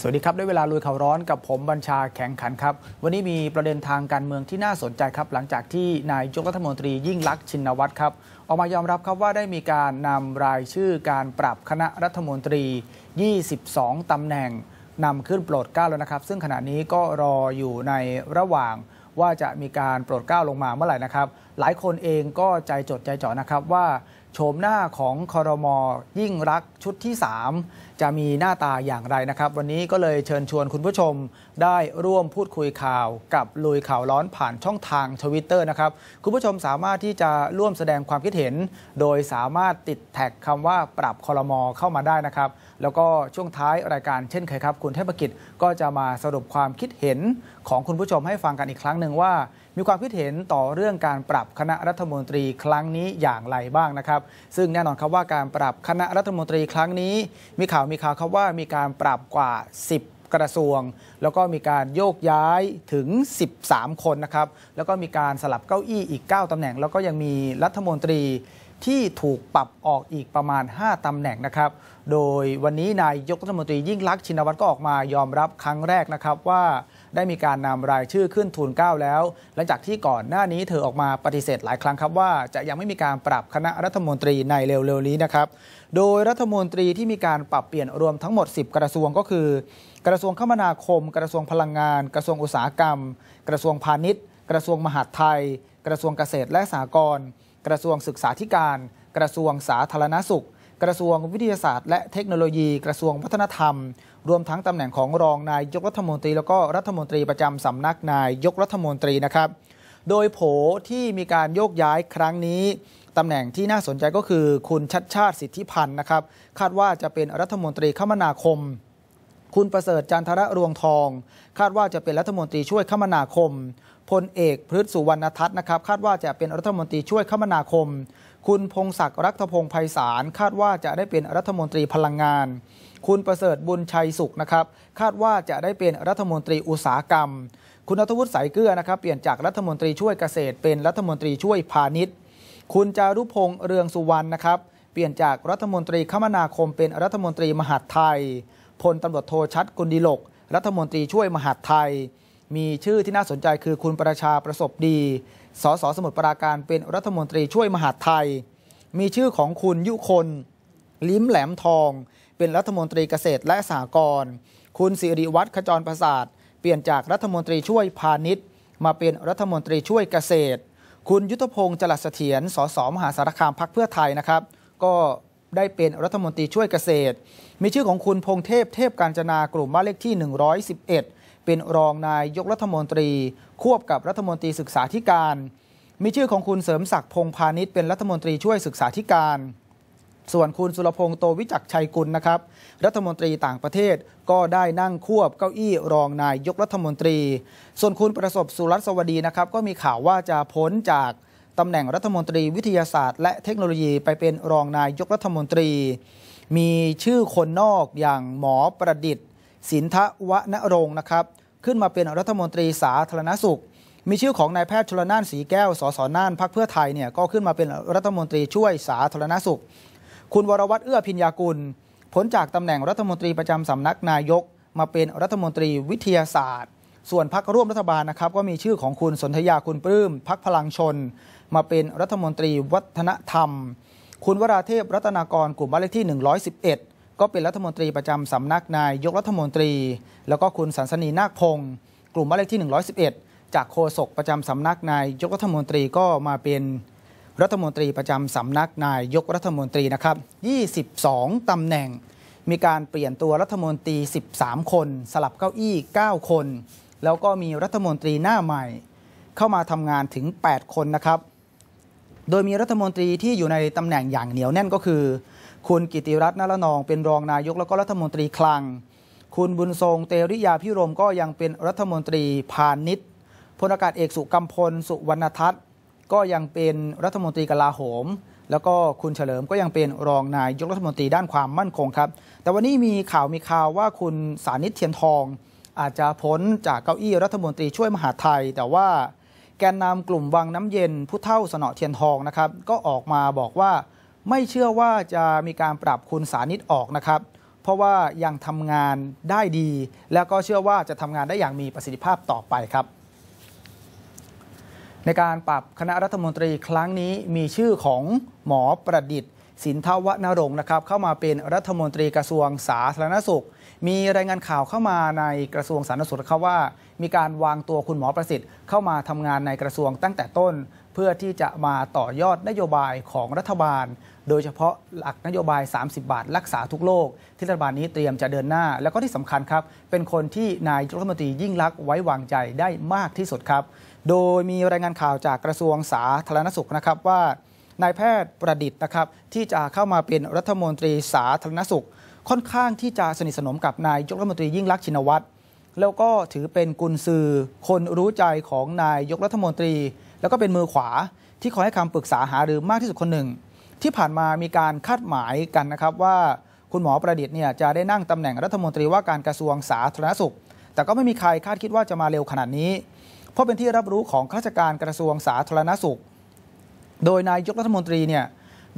สวัสดีครับ ได้เวลาลุยข่าวร้อนกับผมบัญชาแข็งขันครับ วันนี้มีประเด็นทางการเมืองที่น่าสนใจครับ หลังจากที่นายกรัฐมนตรียิ่งลักษณ์ชินวัตรครับ ออกมายอมรับครับว่าได้มีการนำรายชื่อการปรับคณะรัฐมนตรี 22ตำแหน่งนำขึ้นโปรดเกล้าแล้วนะครับ ซึ่งขณะนี้ก็รออยู่ในระหว่างว่าจะมีการโปรดเกล้าลงมาเมื่อไหร่นะครับ หลายคนเองก็ใจจดใจจ่อนะครับว่า โฉมหน้าของคอรมอยิ่งรักชุดที่ 3 จะมีหน้าตาอย่างไรนะครับ วันนี้ก็เลยเชิญชวนคุณผู้ชมได้ร่วมพูดคุยข่าวกับลุยข่าวร้อนผ่านช่องทางทวิตเตอร์นะครับ คุณผู้ชมสามารถที่จะร่วมแสดงความคิดเห็น โดยสามารถติดแท็กคำว่าปรับคอรมอเข้ามาได้นะครับ แล้วก็ช่วงท้ายรายการเช่นเคยครับ คุณเทพกิจก็จะมาสรุปความคิดเห็นของคุณผู้ชมให้ฟังกันอีกครั้งหนึ่งว่า มีความคิดเห็นต่อเรื่องการปรับคณะรัฐมนตรีครั้งนี้อย่างไรบ้างนะครับ ซึ่งแน่นอนครับว่าการปรับคณะรัฐมนตรีครั้งนี้ มีข่าวมีข่าวครับว่ามีการปรับกว่า 10กระทรวง แล้วก็มีการโยกย้ายถึง 13 คนนะครับ แล้วก็มีการสลับเก้าอี้อีก 9ตำแหน่ง แล้วก็ยังมีรัฐมนตรีที่ถูกปรับออกอีกประมาณ 5ตำแหน่งนะครับ โดยวันนี้นายยกรัฐมนตรียิ่งลักษณ์ชินวัตรก็ออกมายอมรับครั้งแรกนะครับว่า ได้มีการนำรายชื่อขึ้นทูลเกล้าแล้ว หลังจากที่ก่อนหน้านี้เธอออกมาปฏิเสธหลายครั้งครับว่าจะยังไม่มีการปรับคณะรัฐมนตรีในเร็วๆนี้นะครับ โดยรัฐมนตรีที่มีการปรับเปลี่ยนรวมทั้งหมด 10 กระทรวงก็คือ กระทรวงคมนาคม กระทรวงพลังงาน กระทรวงอุตสาหกรรม กระทรวงพาณิชย์ กระทรวงมหาดไทย กระทรวงเกษตรและสหกรณ์กระทรวงศึกษาธิการ กระทรวงสาธารณสุข กระทรวงวิทยาศาสตร์ และเทคโนโลยี กระทรวงวัฒนธรรม รวมทั้งตำแหน่งของรองนายยกรัฐมนตรี แล้วก็รัฐมนตรีประจำสำนักนายยกรัฐมนตรีนะครับ โดยโผที่มีการโยกย้ายครั้งนี้ตำแหน่งที่น่าสนใจก็คือคุณชัดชาติสิทธิพันธ์นะครับ คาดว่าจะเป็นรัฐมนตรีคมนาคม คุณประเสริฐจันทระรวงทอง คาดว่าจะเป็นรัฐมนตรีช่วยคมนาคมพลเอกพฤษสุวรรณทัศน์นะครับคาดว่าจะเป็นรัฐมนตรีช่วยคมนาคม คุณพงศักดิ์รักพงศ์ไพศาลคาดว่าจะได้เป็นรัฐมนตรีพลังงาน คุณประเสริฐบุญชัยสุขนะครับ คาดว่าจะได้เป็นรัฐมนตรีอุตสาหกรรม คุณนัทวุฒิสายเกลือนะครับ เปลี่ยนจากรัฐมนตรีช่วยเกษตร เป็นรัฐมนตรีช่วยพาณิชย์ คุณจารุพงษ์เรืองสุวรรณนะครับ เปลี่ยนจากรัฐมนตรีคมนาคม เป็นรัฐมนตรีมหาดไทย พลตำรวจโทชัดกุลดิลก รัฐมนตรีช่วยมหาดไทย มีชื่อที่น่าสนใจคือคุณประชาประสบดี สสสมุทรปราการเป็นรัฐมนตรีช่วยมหาดไทย มีชื่อของคุณยุคน ลิ้มแหลมทอง เป็นรัฐมนตรีเกษตรและสหกรณ์คุณสิริวัฒน์ขจรประสาท เปลี่ยนจากรัฐมนตรีช่วยพาณิชย์ มาเป็นรัฐมนตรีช่วยเกษตร คุณยุทธพงศ์จรัสเสถียร สสมหาสารคามพักเพื่อไทยนะครับ ก็ได้เป็นรัฐมนตรีช่วยเกษตร มีชื่อของคุณพงเทพเทพการจนากลุ่มบ้านเลขที่ 111 เป็นรองนายยกรัฐมนตรี ควบกับรัฐมนตรีศึกษาธิการ มีชื่อของคุณเสริมศักดิ์พงพาณิชย์เป็นรัฐมนตรีช่วยศึกษาธิการ ส่วนคุณสุรพงษ์โตวิจักชัยกุลนะครับ รัฐมนตรีต่างประเทศก็ได้นั่งควบเก้าอี้รองนายยกรัฐมนตรี ส่วนคุณประสบสุรัตสวดีนะครับ ก็มีข่าวว่าจะพ้นจากตำแหน่งรัฐมนตรีวิทยาศาสตร์ และเทคโนโลยีไปเป็นรองนายยกรัฐมนตรี มีชื่อคนนอกอย่างหมอประดิษฐ์ สินทวนรงค์นะครับ ขึ้นมาเป็นรัฐมนตรีสาธารณสุขมีชื่อของนายแพทย์ชลน่านสีแก้ว สสน่านพักเพื่อไทยเนี่ยก็ขึ้นมาเป็นรัฐมนตรีช่วยสาธารณสุข คุณวรวัตรเอื้อพิญญากุลพ้นจากตำแหน่งรัฐมนตรีประจำสำนักนายก มาเป็นรัฐมนตรีวิทยาศาสตร์ ส่วนพักร่วมรัฐบาลนะครับก็มีชื่อของคุณสนธยาคุณปลื้มพักพลังชน มาเป็นรัฐมนตรีวัฒนธรรม คุณวราเทพรัตนากรกลุ่มบ้านเลขที่ 111 ก็เป็นรัฐมนตรีประจำสำนักนายกรัฐมนตรี แล้วก็คุณสันสนีนาคพงศ์กลุ่มบ้านเลขที่ 111 จากโฆษกประจำสำนักนายยกรัฐมนตรีก็มาเป็น รัฐมนตรีประจำสำนักนายยกรัฐมนตรีนะครับ 22 ตำแหน่ง มีการเปลี่ยนตัวรัฐมนตรี 13 คน สลับเก้าอี้ 9 คน แล้วก็มีรัฐมนตรีหน้าใหม่ เข้ามาทำงานถึง 8 คนนะครับ โดยมีรัฐมนตรีที่อยู่ในตำแหน่งอย่างเหนียวแน่นก็คือ คุณกิติรัตน์นรนอง เป็นรองนายกแล้วก็รัฐมนตรีคลัง คุณบุญทรงเตริยาพิรมก็ยังเป็นรัฐมนตรีพาณิชย์พลอากาศเอกสุกัมพล สุวรรณทัศน์ ก็ยังเป็นรัฐมนตรีกลาโหม แล้วก็คุณเฉลิมก็ยังเป็นรองนายยกรัฐมนตรีด้านความมั่นคงครับ แต่วันนี้มีข่าวมีข่าวว่าคุณสานิตเทียนทอง อาจจะพ้นจากเก้าอี้รัฐมนตรีช่วยมหาไทย แต่ว่าแกนนำกลุ่มวังน้ำเย็นผู้เท่าสนอเทียนทองนะครับก็ออกมาบอกว่าไม่เชื่อว่าจะมีการปรับคุณสานิตออกนะครับเพเพราะว่ายังทำงานได้ดี แล้วก็เชื่อว่าจะทำงานได้อย่างมีประสิทธิภาพต่อไปครับ ในการปรับคณะรัฐมนตรีครั้งนี้มีชื่อของหมอประดิษฐ์ สินทวนรงค์นะครับ เข้ามาเป็นรัฐมนตรีกระทรวงสาธารณสุข มีรายงานข่าวเข้ามาในกระทรวงสาธารณสุขครับว่า มีการวางตัวคุณหมอประสิทธิ์ เข้ามาทำงานในกระทรวงตั้งแต่ต้น เพื่อที่จะมาต่อยอดนโยบายของรัฐบาล โดยเฉพาะหลักนโยบาย 30 บาท รักษาทุกโรคที่รัฐบาลนี้เตรียมจะเดินหน้า แล้วก็ที่สำคัญครับเป็นคนที่นายกรัฐมนตรียิ่งลักษณ์ไว้วางใจได้มากที่สุดครับ โดยมีรายงานข่าวจากกระทรวงสาธารณสุขนะครับว่านายแพทย์ประดิษฐ์นะครับที่จะเข้ามาเป็นรัฐมนตรีสาธารณสุข ค่อนข้างที่จะสนิทสนมกับนายยกรัฐมนตรียิ่งลักษณ์ชินวัตรแล้วก็ถือเป็นกุญซือคนรู้ใจของนายยกรัฐมนตรี แล้วก็เป็นมือขวาที่คอยให้คำปรึกษาหารือมากที่สุดคนหนึ่ง ที่ผ่านมามีการคาดหมายกันนะครับว่าคุณหมอประดิษฐ์เนี่ยจะได้นั่งตำแหน่งรัฐมนตรีว่าการกระทรวงสาธารณสุข แต่ก็ไม่มีใครคาดคิดว่าจะมาเร็วขนาดนี้ ราะเป็นที่รับรู้ของข้าราชการกระทรวงสาธารณสุข โดยนายยกรัฐมนตรีเนี่ย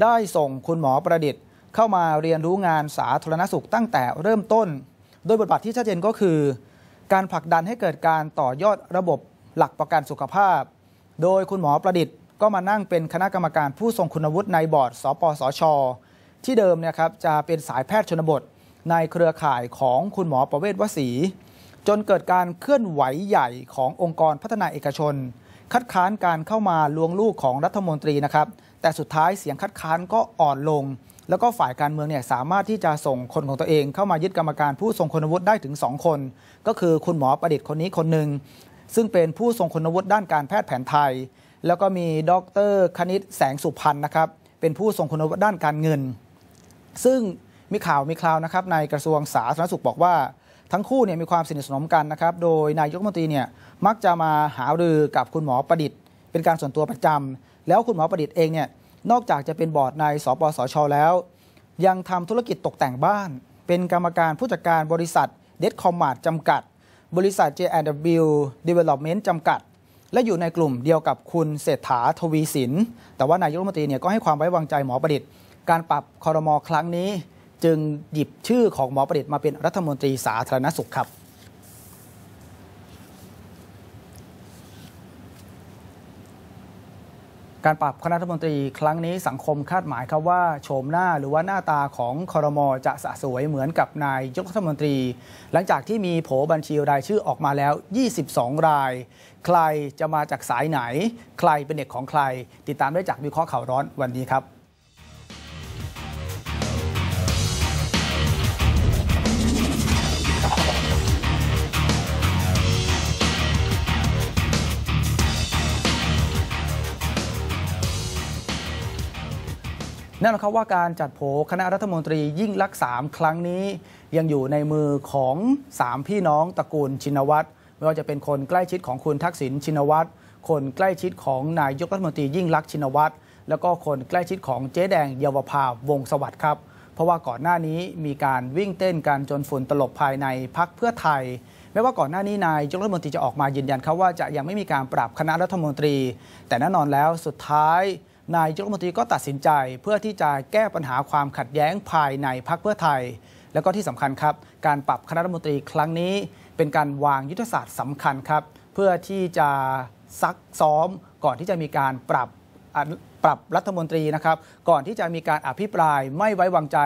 ได้ส่งคุณหมอประดิษฐ์ เข้ามาเรียนรู้งานสาธารณสุขตั้งแต่เริ่มต้น โดยบทบาทที่ชัดเจนก็คือ การผลักดันให้เกิดการต่อยอดระบบหลักประกันสุขภาพ โดยคุณหมอประดิษฐ์ ก็มานั่งเป็นคณะกรรมการผู้ทรงคุณวุฒิในบอร์ด สปสช ที่เดิมเนี่ยครับจะเป็นสายแพทย์ชนบท ในเครือข่ายของคุณหมอประเวศวสี จนเกิดการเคลื่อนไหวใหญ่ขององค์กรพัฒนาเอกชน คัดค้านการเข้ามาลวงลูกของรัฐมนตรีนะครับ แต่สุดท้ายเสียงคัดค้านก็อ่อนลง แล้วก็ฝ่ายการเมืองเนี่ยสามารถที่จะส่งคนของตัวเอง เข้ามายึดกรรมการผู้ทรงคุณวุฒิได้ถึง 2 คน ก็คือคุณหมอประดิษฐ์คนนี้คนหนึ่งซึ่งเป็นผู้ทรงคุณวุฒิด้านการแพทย์แผนไทย แล้วก็มีดรคณิตแสงสุพรรณนะครับเป็นผู้ทรงคุณวุฒิด้านการเงิน ซึ่งมีข่าวมีคราวนะครับในกระทรวงสาธารณสุขบอกว่า ทั้งคู่เนี่ยมีความสนิทสนมกันนะครับ โดยนายกรัฐมนตรีเนี่ยมักจะมาหารือกับคุณหมอประดิษฐ์ เป็นการส่วนตัวประจำแล้วคุณหมอประดิษฐ์เองเนี่ยนอกจากจะเป็นบอร์ดในสปสชแล้ว ยังทำธุรกิจตกแต่งบ้าน เป็นกรรมการผู้จัดการบริษัทเดดคอมมาร์จำกัด บริษัท J&W Development จำกัด และอยู่ในกลุ่มเดียวกับคุณเศรษฐาทวีสิน แต่ว่านายกรัฐมนตรีเนี่ยก็ให้ความไว้วางใจหมอประดิษฐ์ การปรับคอรมอครั้งนี้ จึงหยิบชื่อของหมอประดิษฐ์มาเป็นรัฐมนตรีสาธารณสุขครับการปรับคณะรัฐมนตรีครั้งนี้สังคมคาดหมายครับว่าโฉมหน้าหรือว่าหน้าตาของคอรมอจะสะสวยเหมือนกับนายยกรัฐมนตรี หลังจากที่มีโผบัญชีรายชื่อออกมาแล้ว 22 ราย ใครจะมาจากสายไหน ใครเป็นเด็กของใคร ติดตามได้จากวิเคราะห์ข่าวร้อนวันนี้ครับ แน่นอนครับว่าการจัดโผคณะรัฐมนตรียิ่งลักษณ์สามครั้งนี้ ยังอยู่ในมือของ 3 พี่น้องตระกูลชินวัตรไม่ว่าจะเป็นคนใกล้ชิดของคุณทักษิณชินวัตรคนใกล้ชิดของนายกรัฐมนตรียิ่งลักษณ์ชินวัตรแล้วก็คนใกล้ชิดของเจ๊แดงเยาวภาวงศสวัสดิ์ครับ เพราะว่าก่อนหน้านี้มีการวิ่งเต้นกันจนฝุ่นตลบภายในพักเพื่อไทยแม้ว่าก่อนหน้านี้นายยกรัฐมนตรีจะออกมายืนยันครับว่าจะยังไม่มีการปรับคณะรัฐมนตรี แต่แน่นอนแล้วสุดท้าย นายกรัฐมนตรีก็ตัดสินใจเพื่อที่จะแก้ปัญหาความขัดแย้งภายในพรรคเพื่อไทย แล้วก็ที่สำคัญครับ การปรับคณะรัฐมนตรีครั้งนี้ เป็นการวางยุทธศาสตร์สำคัญครับ เพื่อที่จะซักซ้อมก่อนที่จะมีการปรับปรับรัฐมนตรีนะครับ ก่อนที่จะมีการอภิปรายไม่ไว้วางใจ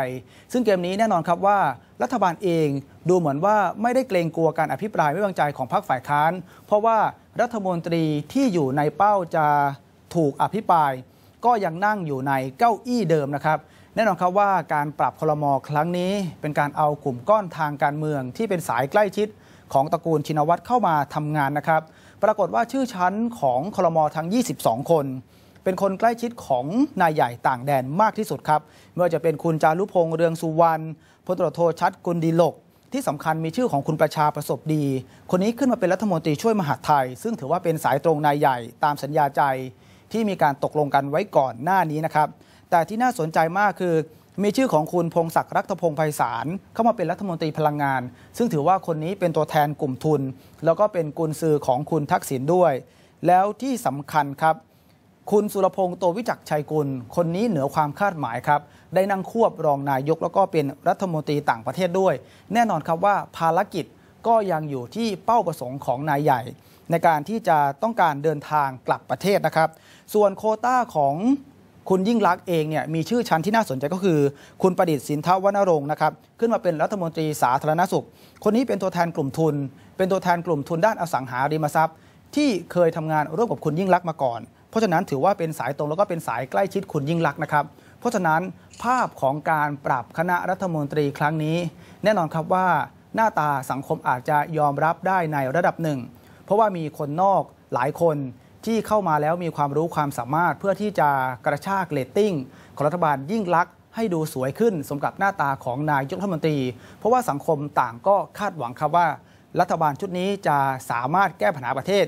ซึ่งเกมนี้แน่นอนครับว่ารัฐบาลเองดูเหมือนว่าไม่ได้เกรงกลัวการอภิปรายไม่ไว้วางใจของพรรคฝ่ายค้าน เพราะว่ารัฐมนตรีที่อยู่ในเป้าจะถูกอภิปราย ก็ยังนั่งอยู่ในเก้าอี้เดิมนะครับ แน่นอนครับว่าการปรับคลมอครั้งนี้ เป็นการเอากลุ่มก้อนทางการเมืองที่เป็นสายใกล้ชิดของตระกูลชินวัตรเข้ามาทำงานนะครับ ปรากฏว่าชื่อชั้นของคลมอทั้ง 22 คนเป็นคนใกล้ชิดของนายใหญ่ต่างแดนมากที่สุดครับไม่ว่าจะเป็นคุณจารุพงษ์เรืองสุวรรณพลตรโทชัดกุลดีลก ที่สำคัญมีชื่อของคุณประชาประสบดี คนนี้ขึ้นมาเป็นรัฐมนตรีช่วยมหาดไทย ซึ่งถือว่าเป็นสายตรงนายใหญ่ตามสัญญาใจ ที่มีการตกลงกันไว้ก่อนหน้านี้นะครับ แต่ที่น่าสนใจมากคือ มีชื่อของคุณพงศักดิ์รัตพงศ์ไพศาลเข้ามาเป็นรัฐมนตรีพลังงาน ซึ่งถือว่าคนนี้เป็นตัวแทนกลุ่มทุน แล้วก็เป็นกุญซือของคุณทักษิณด้วย แล้วที่สำคัญครับคุณสุรพงษ์โตวิจักชัยกุล คนนี้เหนือความคาดหมายครับ ได้นั่งควบรองนายกแล้วก็เป็นรัฐมนตรีต่างประเทศด้วย แน่นอนครับว่าภารกิจก็ยังอยู่ที่เป้าประสงค์ของนายใหญ่ ในการที่จะต้องการเดินทางกลับประเทศนะครับ ส่วนโคต้าของคุณยิ่งลักษณ์เองเนี่ยมีชื่อชั้นที่น่าสนใจก็คือ คุณประดิษฐ์สินทวนรงค์นะครับขึ้นมาเป็นรัฐมนตรีสาธารณสุข คนนี้เป็นตัวแทนกลุ่มทุน เป็นตัวแทนกลุ่มทุนด้านอสังหาริมทรัพย์ ที่เคยทำงานร่วมกับคุณยิ่งลักษณ์มาก่อน เพราะฉะนั้นถือว่าเป็นสายตรงแล้วก็เป็นสายใกล้ชิดคุณยิ่งลักษณ์นะครับเพราะฉะนั้นภาพของการปรับคณะรัฐมนตรีครั้งนี้ แน่นอนครับว่าหน้าตาสังคมอาจจะยอมรับได้ในระดับหนึ่ง เพราะว่ามีคนนอกหลายคน ที่เข้ามาแล้วมีความรู้ความสามารถเพื่อที่จะกระชากเรตติ้งของรัฐบาลยิ่งลักษณ์ให้ดูสวยขึ้นสมกับหน้าตาของนายกรัฐมนตรี เพราะว่าสังคมต่างก็คาดหวังครับว่า รัฐบาลชุดนี้จะสามารถแก้ปัญหาประเทศ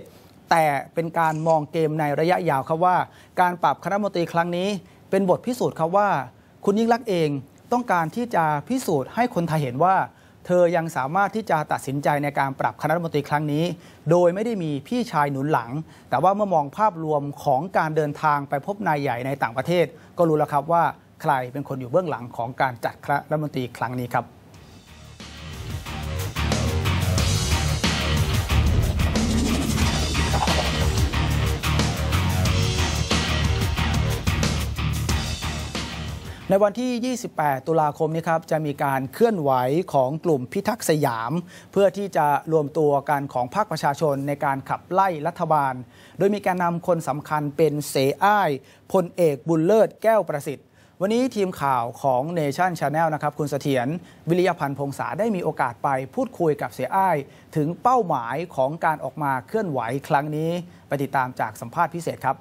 แต่เป็นการมองเกมในระยะยาวครับว่า การปรับคณะมนตรีครั้งนี้ เป็นบทพิสูจน์ครับว่า คุณยิ่งลักษณ์เองต้องการที่จะพิสูจน์ให้คนไทยเห็นว่า เธอยังสามารถที่จะตัดสินใจในการปรับคณะรัฐมนตรีครั้งนี้ โดยไม่ได้มีพี่ชายหนุนหลัง แต่ว่าเมื่อมองภาพรวมของการเดินทางไปพบนายใหญ่ในต่างประเทศ ก็รู้แล้วครับว่าใครเป็นคนอยู่เบื้องหลังของการจัดคณะรัฐมนตรีครั้งนี้ครับ ในวันที่ 28 ตุลาคมนี้ครับจะมีการเคลื่อนไหวของกลุ่มพิทักษ์สยาม เพื่อที่จะรวมตัวกันของภาคประชาชนในการขับไล่รัฐบาล โดยมีการนำคนสำคัญเป็นเสอ้ายพลเอกบุญเลิศแก้วประสิทธิ์ วันนี้ทีมข่าวของ Nation Channel นะครับ คุณเสถียรวิริยพันธ์พงษาได้มีโอกาสไปพูดคุยกับเสียอ้าย ถึงเป้าหมายของการออกมาเคลื่อนไหวครั้งนี้ไปติดตามจากสัมภาษณ์พิเศษครับ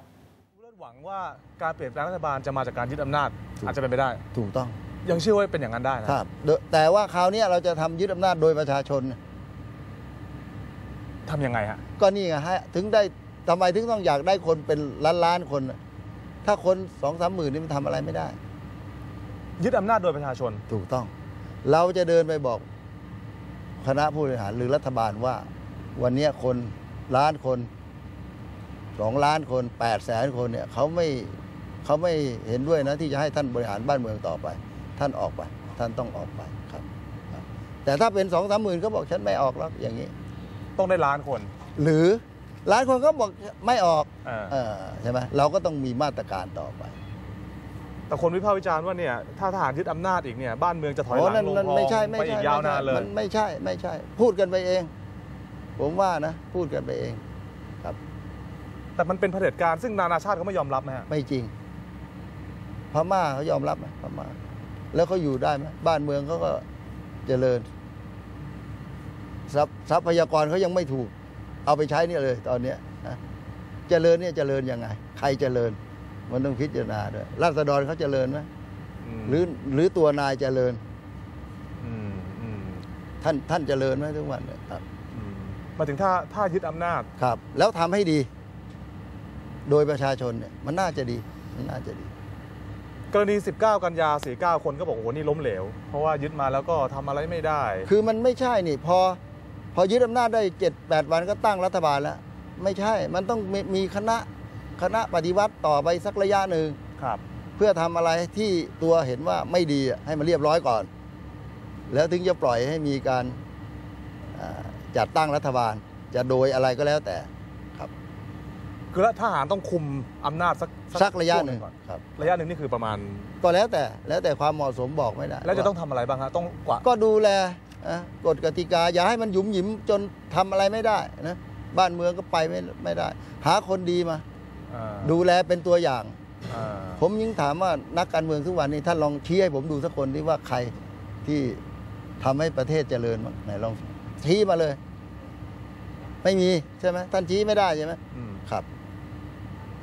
วังว่าการเปลี่ยนแปลงรัฐบาลจะมาจากการยึดอำนาจถูกอาจจะเป็นไปได้ ถูกต้อง ยังเชื่อว่าเป็นอย่างนั้นได้นะครับโดยแต่ว่าคราวนี้เราจะทำยึดอำนาจโดยประชาชนทำยังไงฮะ ก็นี่ไงฮะ ถึงได้ทำไมถึงต้องอยากได้คนเป็นล้านล้านๆคนน่ะถ้าคนสองสามหมื่นนี่มันทำอะไรไม่ได้ ยึดอำนาจโดยประชาชน ถูกต้อง เราจะเดินไปบอกคณะผู้บริหารหรือรัฐบาลว่า วันเนี้ยคนล้านคน สองล้านคนแปดแสนคนเนี่ยเขาไม่เขาไม่เห็นด้วยนะที่จะให้ท่านบริหารบ้านเมืองต่อไป ท่านออกไป ท่านต้องออกไปครับครับแต่ถ้าเป็นสองสามหมื่นเขาบอกฉันไม่ออกแล้วอย่างนี้ ต้องได้ล้านคน หรือหลายคนก็บอกไม่ออกเออเออใช่ไหมเราก็ต้องมีมาตรการต่อไป แต่คนวิพากษ์วิจารณ์ว่าเนี่ยถ้าทหารยึดอำนาจอีกเนี่ยบ้านเมืองจะถอยหโอ้ลังนั่นลงนั่นคลองไม่ใช่ไม่ไปใช่อีกยาวนานเลยมันไม่ใช่ไม่ใช่ พูดกันไปเอง ผมว่านะ พูดกันไปเอง แต่มันเป็นเผด็จการซึ่งนานาชาติเขาไม่ยอมรับนะฮะไม่จริง พม่าเขายอมรับไหมพม่าแล้วเขาอยู่ได้ไหมบ้านเมืองเขาก็เจริญทรัพย์ทรัพยากรเขายังไม่ถูก เอาไปใช้เนี่ยเลยตอนเนี้ยนะเจริญเนี่ยเจริญยังไง ใครเจริญ มันต้องพิจารณาด้วยราษฎรเขาเจริญไหมมหรือหรือตัวนายเจริญมอืมท่านท่านเจริญไหมทุกวันเนี่ยครับอืมมาถึงถ้าถ้ายึดอำนาจครับ แล้วทำให้ดี โดยประชาชนเนี่ยมันน่าจะดีมันน่าจะดี กรณี 19 กันยา 49 คนก็บอกโอ้โหนี่ล้มเหลว เพราะว่ายึดมาแล้วก็ทำอะไรไม่ได้ คือมันไม่ใช่นี่พอพอยึดอำนาจได้เจ็ดแปดวันก็ตั้งรัฐบาลแล้ว ไม่ใช่มันต้องมีมีคณะคณะปฏิวัติต่อไปสักระยะหนึ่งครับ เพื่อทำอะไรที่ตัวเห็นว่าไม่ดีอะให้มันเรียบร้อยก่อน แล้วถึงจะปล่อยให้มีการอ่าจัดตั้งรัฐบาลจะโดยอะไรก็แล้วแต่ คือแล้วทหารต้องคุมอำนาจสักสักระยะช่วหนึ่งก่อนครับระยะหนึ่งนี่คือประมาณ ก็แล้วแต่แล้วแต่ความเหมาะสมบอกไม่ได้ แล้วจะต้องทำอะไรบ้างฮะต้องกว่าก็ดูแลนะกฎกติกาอย่าให้มันหยุมหยิมจนทำอะไรไม่ได้นะบ้านเมืองก็ไปไม่ไม่ได้ หาคนดีมาอ่าดูแลเป็นตัวอย่างอ่าผมยิ่งถามว่านักการเมืองทุกวันนี้ท่านลองชี้ให้ผมดูสักคนที่ว่าใครที่ทำให้ประเทศเจริญบ้างไหนลองชี้มาเลย ไม่มีใช่ไหมท่านชี้ไม่ได้ใช่ไหมอืมครับ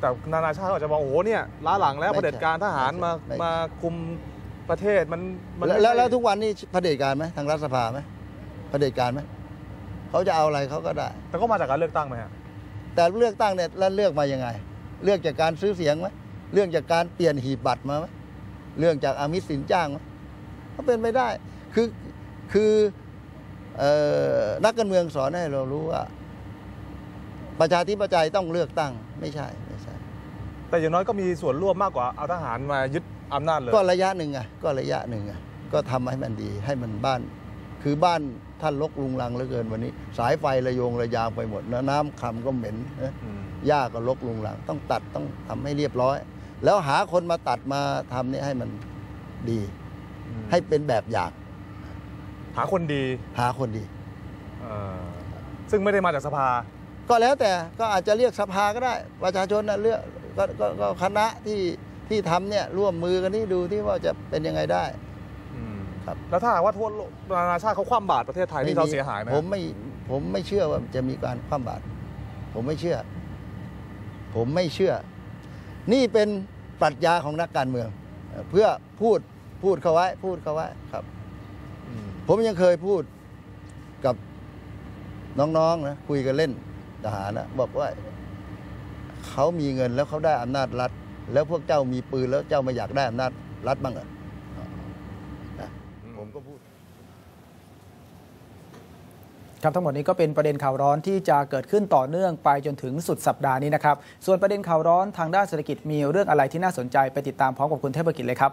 แต่นานาชาติก็อาจจะมองโอ้โหเนี่ยล้าหลังแล้วไม่เผใช่ด็จการทหารมาไม่ใช่ มาคุมประเทศมันมันแล้วไม่แล้วใช่แล้วทุกวันนี้เผด็จการไหมทางรัฐสภาไหมเผด็จการไหมเขาจะเอาอะไรเขาก็ได้ แต่ก็มาจากการเลือกตั้งไหมฮะแต่เลือกตั้งเนี่ยแล้วเลือกมายังไง เลือกจากการซื้อเสียงไหมเรื่องจากการเปลี่ยนหีบบัตรมาไหมเรื่องจากอามิสสินจ้างไหมก็เป็นไปได้ คือคือเอ่อนักการเมืองสอนให้เรารู้ว่า ประชาธิปไตยต้องเลือกตั้งไม่ใช่ไม่ใช่ แต่อย่างน้อยก็มีส่วนร่วมมากกว่าเอาทหารมายึดอำนาจเลย ก็ระยะหนึ่งไงก็ระยะหนึ่งไงก็ทำให้มันดีให้มันบ้าน คือบ้านท่านลกลุงลังเหลือเกินวันนี้ สายไฟระโยงระยางไปหมดนะน้ำคำก็เหม็นนะอืมหญ้าก็ลกลุงลัง ต้องตัดต้องทำให้เรียบร้อย แล้วหาคนมาตัดมาทำเนี่ยให้มันดี ให้เป็นแบบอย่าง หาคนดี หาคนดีเอ่อซึ่งไม่ได้มาจากสภา ก็แล้วแต่ก็อาจจะเรียกสภาก็ได้ ประชาชนนะเลือกกก็ก็คณะที่ที่ทำเนี่ยร่วมมือกันนี่ดูที่ว่าจะเป็นยังไงได้ครับแล้วถ้าหากว่าทั่วโลกนานาชาติเขาคว่ำบาตรประเทศไทยนี่เราเสียหายไหมผมไม่ผมไม่เชื่อว่าจะมีการคว่ำบาตรผมไม่เชื่อ ผมไม่เชื่อ นี่เป็นปรัชญาของนักการเมืองเอ่อเพื่อพูดพูดเขาไว้ พูดเขาไว้ครับอืมผมยังเคยพูดกับน้องๆนะคุยกันเล่น ทหารนะบอกว่าเขามีเงินแล้วเขาได้อำนาจรัฐ แล้วพวกเจ้ามีปืนแล้วเจ้าไม่อยากได้อำนาจรัฐบ้างเหรอนะผมก็พูดครับทั้งหมดนี้ก็เป็นประเด็นข่าวร้อนที่จะเกิดขึ้นต่อเนื่องไปจนถึงสุดสัปดาห์นี้นะครับ ส่วนประเด็นข่าวร้อนทางด้านเศรษฐกิจมีเรื่องอะไรที่น่าสนใจไปติดตามพร้อมกับคุณเทพกิจเลยครับ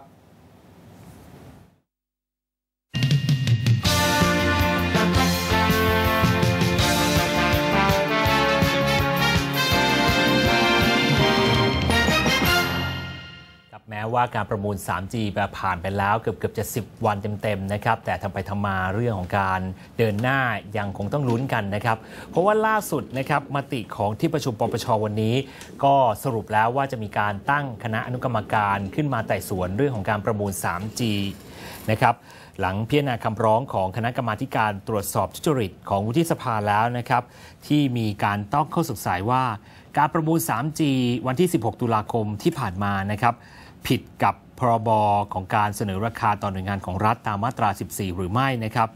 ว่าการประมูล 3G ผ่านไปแล้วเกือบเกือบจะ10 วันเต็มๆนะครับแต่ทำไปทำมาเรื่องของการเดินหน้ายังคงต้องลุ้นกันนะครับ เพราะว่าล่าสุดนะครับมติของที่ประชุมปปชวันนี้ ก็สรุปแล้วว่าจะมีการตั้งคณะอนุกรรมการขึ้นมาไต่สวนเรื่องของการประมูล 3G นะครับหลังพิจารณาคำร้องของคณะกรรมาการตรวจสอบทุจริตของวุฒิสภาแล้วนะครับที่มีการต้องเข้าสงสัยว่า การประมูล 3G วันที่ 16 ตุลาคมที่ผ่านมานะครับ ผิดกับพรบของการเสนอราคาต่อหน่วยงานของรัฐตามมาตรา 14 หรือไม่นะครับ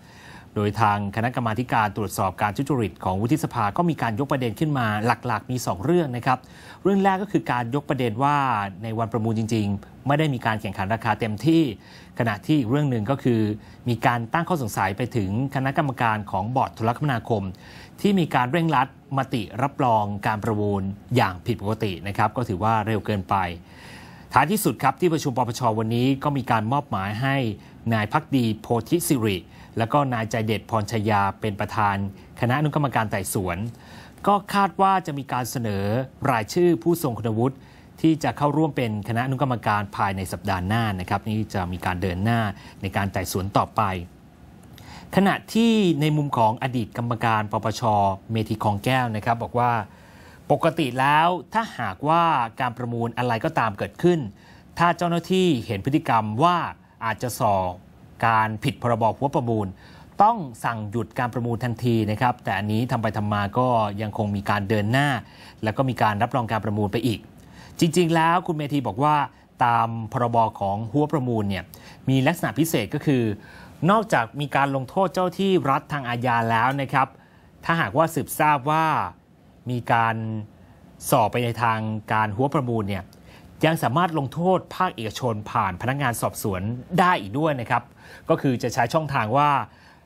โดยทางคณะกรรมาการตรวจสอบการทุจริตของวุฒิสภาก็มีการยกประเด็นขึ้นมาหลักๆ มี 2 เรื่องนะครับ เรื่องแรกก็คือการยกประเด็นว่าในวันประมูลจริง ๆ ไม่ได้มีการแข่งขันราคาเต็มที่ ขณะที่เรื่องหนึ่งก็คือ มีการตั้งข้อสงสัยไปถึงคณะกรรมการของบอร์ดโทรคมนาคม ที่มีการเร่งรัดมติรับรองการประมูลอย่างผิดปกตินะครับ ก็ถือว่าเร็วเกินไป ท้ายที่สุดครับที่ประชุมปปชวันนี้ก็มีการมอบหมายให้นายพักดีโพธิสิริ และก็นายใจเด็ดพรชยาเป็นประธาน คณะอนุกรรมการไต่สวน ก็คาดว่าจะมีการเสนอรายชื่อผู้ทรงคุณวุฒิที่จะเข้าร่วมเป็นคณะอนุกรรมการภายในสัปดาห์หน้านะครับนี่จะมีการเดินหน้าในการไต่สวนต่อไป ขณะที่ในมุมของอดีตกรรมการปปชเมธีคองแก้วนะครับ บอกว่า ปกติแล้วถ้าหากว่าการประมูลอะไรก็ตามเกิดขึ้น ถ้าเจ้าหน้าที่เห็นพฤติกรรมว่าอาจจะส่อการผิดพรบหัวประมูล ต้องสั่งหยุดการประมูลทันทีนะครับ แต่อันนี้ทำไปทำมาก็ยังคงมีการเดินหน้า แล้วก็มีการรับรองการประมูลไปอีก จริง ๆ แล้วคุณเมธีบอกว่าตามพรบของหัวประมูลเนี่ยมีลักษณะพิเศษก็คือ นอกจากมีการลงโทษเจ้าที่รัฐทางอาญาแล้วนะครับ ถ้าหากว่าสืบทราบว่า มีการสอบไปในทางการหัวประมูลเนี่ยยังสามารถลงโทษภาคเอกชนผ่านพนักงานสอบสวนได้อีกด้วยนะครับ ก็คือจะใช้ช่องทางว่า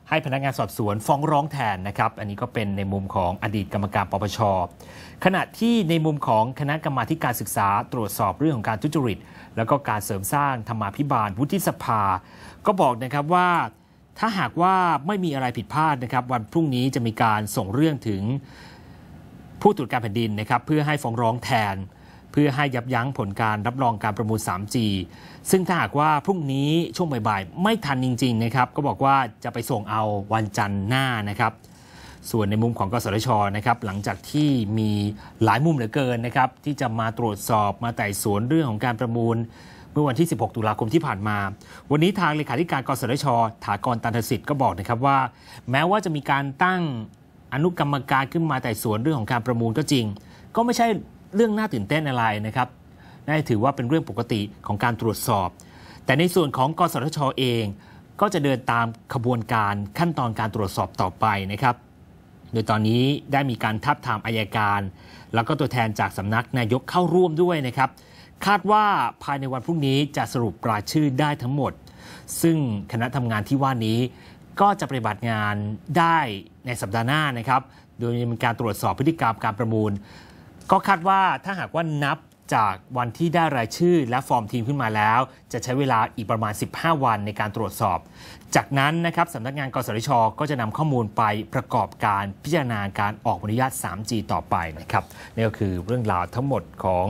ให้พนักงานสอบสวนฟ้องร้องแทนนะครับ อันนี้ก็เป็นในมุมของอดีตกรรมการปปช ขณะที่ในมุมของคณะกรรมาการศึกษาตรวจสอบเรื่องของการทุจริต แล้วก็การเสริมสร้างธรรมาภิบาลวุฒิสภา ก็บอกนะครับว่าถ้าหากว่าไม่มีอะไรผิดพลาดนะครับ วันพรุ่งนี้จะมีการส่งเรื่องถึง ผู้ตรวจการแผ่นดินนะครับเพื่อให้ฟ้องร้องแทน เพื่อให้ยับยั้งผลการรับรองการประมูล 3G ซึ่งถ้าหากว่าพรุ่งนี้ช่วงบ่ายๆไม่ทันจริงๆนะครับก็บอกว่าจะไปส่งเอาวันจันทร์หน้านะครับส่วนในมุมของกสทชนะครับหลังจากที่มีหลายมุมเหลือเกินนะครับที่จะมาตรวจสอบมาไต่สวนเรื่องของการประมูล เมื่อวันที่ 16 ตุลาคมที่ผ่านมา วันนี้ทางเลขาธิการกสทช ถากรตันทสิทธิ์ก็บอกนะครับว่า แม้ว่าจะมีการตั้ง อนุกรรมการขึ้นมาไต่สวนเรื่องของการประมูลก็จริง ก็ไม่ใช่เรื่องน่าตื่นเต้นอะไรนะครับน่าถือว่าเป็นเรื่องปกติของการตรวจสอบ แต่ในส่วนของกสทชเอง ก็จะเดินตามขบวนการขั้นตอนการตรวจสอบต่อไปนะครับ โดยตอนนี้ได้มีการทับทามอายการ แล้วก็ตัวแทนจากสำนักนายกเข้าร่วมด้วยนะครับ คาดว่าภายในวันพรุ่งนี้จะสรุปรายชื่อได้ทั้งหมด ซึ่งคณะทำงานที่ว่านี้ ก็จะปฏิบัติงานได้ในสัปดาห์หน้านะครับ โดยมีการตรวจสอบพฤติกรรมการประมูล ก็คาดว่าถ้าหากว่านับ จากวันที่ได้รายชื่อและฟอร์มทีมขึ้นมาแล้ว จะใช้เวลาอีกประมาณ 15 วันในการตรวจสอบ จากนั้นนะครับสำนักงานกสทช ก็จะนำข้อมูลไปประกอบการพิจารณาการออกอนุญาต 3G ต่อไปนะครับนี่ก็คือเรื่องราวทั้งหมดของ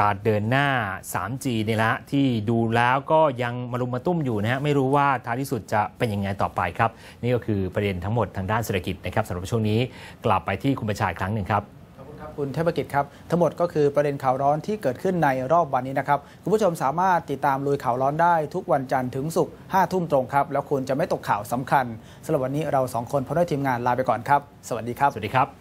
การเดินหน้า 3G นี่ละที่ดูแล้วก็ยังมารุมมาตุ้มอยู่นะฮะไม่รู้ว่าท้ายที่สุดจะเป็นยังไงต่อไปครับ นี่ก็คือประเด็นทั้งหมดทางด้านเศรษฐกิจนะครับสำหรับช่วงนี้กลับไปที่คุณประชาอีกครั้งหนึ่งครับ คุณเทพกิจครับ ทั้งหมดก็คือประเด็นข่าวร้อนที่เกิดขึ้นในรอบวันนี้นะครับ คุณผู้ชมสามารถติดตามลุยข่าวร้อนได้ทุกวันจันทร์ถึงศุกร์ห้าทุ่มตรงครับ แล้วคุณจะไม่ตกข่าวสำคัญสำหรับวันนี้เราสองคนพร้อมด้วยทีมงานลาไปก่อนครับ สวัสดีครับ สวัสดีครับ